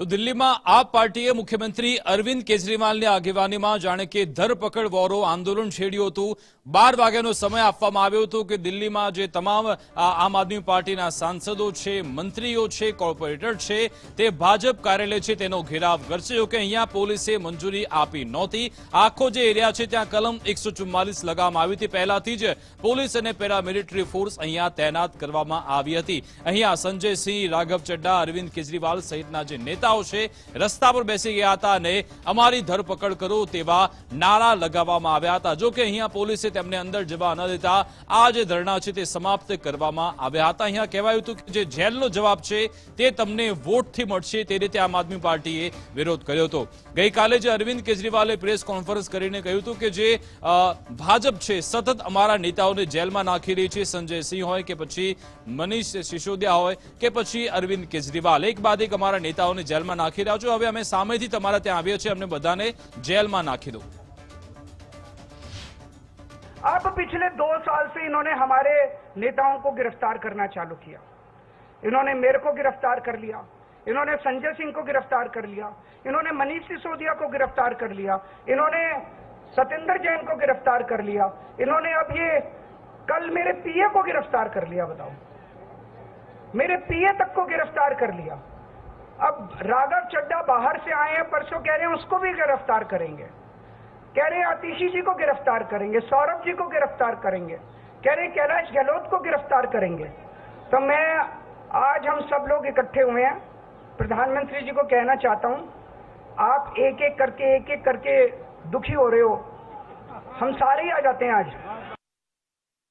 તો દિલ્હીમાં આપ પાર્ટીએ મુખ્યમંત્રી અરવિંદ કેજરીવાલની આગેવાનીમાં જાણે કે ધરપકડ વોરો આંદોલન છેડ્યું હતું. બાર વાગ્યાનો સમય આપવામાં આવ્યો હતો કે દિલ્હીમાં જે તમામ આમ આદમી પાર્ટીના સાંસદો છે, મંત્રીઓ છે, કોર્પોરેટર છે, તે ભાજપ કાર્યાલય છે, તેનો ઘેરાવ કરશે. જોકે અહીંયા પોલીસે મંજૂરી આપી નહોતી. આખો જે એરિયા છે, ત્યાં કલમ એકસો લગાવવામાં આવી હતી. પહેલાથી જ પોલીસ અને પેરામિલિટરી ફોર્સ અહીંયા તૈનાત કરવામાં આવી હતી. અહીંયા સંજયસિંહ, રાઘવ ચડ્ડા, અરવિંદ કેજરીવાલ સહિતના જે નેતાઓ છે. રસ્તા પર બેસી ગયા હતા અને અમારી ધરપકડ કરો તેવા નારા લગાવવામાં આવ્યા હતા. જો કે અહીંયા પોલીસે તેમને અંદર જવા ન દેતા આ જે ધરણા છે તે સમાપ્ત કરવામાં આવ્યા હતા. અહીંયા કહેવાયું હતું કે જે જેલનો જવાબ છે તે તમને વોટથી મળશે તે રીતે આમ આદમી પાર્ટીએ વિરોધ કર્યો હતો. ગઈકાલે જે અરવિંદ કેજરીવાલે પ્રેસ કોન્ફરન્સ કરીને કહ્યું હતું કે જે ભાજપ છે સતત અમારા નેતાઓને જેલમાં નાખી રહી છે. સંજય સિંહ હોય કે પછી મનીષ સિસોદિયા હોય કે પછી અરવિંદ કેજરીવાલ. એક બાદ એક અમારા નેતાઓને જેલમાં નાખી રહ્યા છો હવે અમે સામેથી તમારા ત્યાં આવીએ છીએ અમને બધાને જેલમાં નાખી દો अब पिछले दो साल से इन्होंने हमारे नेताओं को गिरफ्तार करना चालू किया इन्होंने मेरे को गिरफ्तार कर लिया इन्होंने संजय सिंह को गिरफ्तार कर लिया इन्होंने मनीष सिसोदिया को गिरफ्तार कर लिया इन्होंने सत्येंद्र जैन को गिरफ्तार कर लिया इन्होंने अब ये कल मेरे पीए को गिरफ्तार कर लिया बताओ मेरे पीए तक को गिरफ्तार कर लिया अब राघव चड्डा बाहर से आए हैं, परसों कह रहे हैं, उसको भी गिरफ़्तार करेंगे। कह रहे हैं आतिशी जी को गिरफ़्तार करेंगे, सौरभ जी को गिरफ़्तार करेंगे। कह रहे कैलाश गहलोत को गिरफ़्तार करेंगे। तो मैं, आज हम सब लोग इकट्ठे हुए हैं। प्रधानमंत्री जी को कहना चाहता हूँ, आप एक एक करके एक एक करके दुखी हो रहे हो। हम सारे ही आ जाते हैं आज।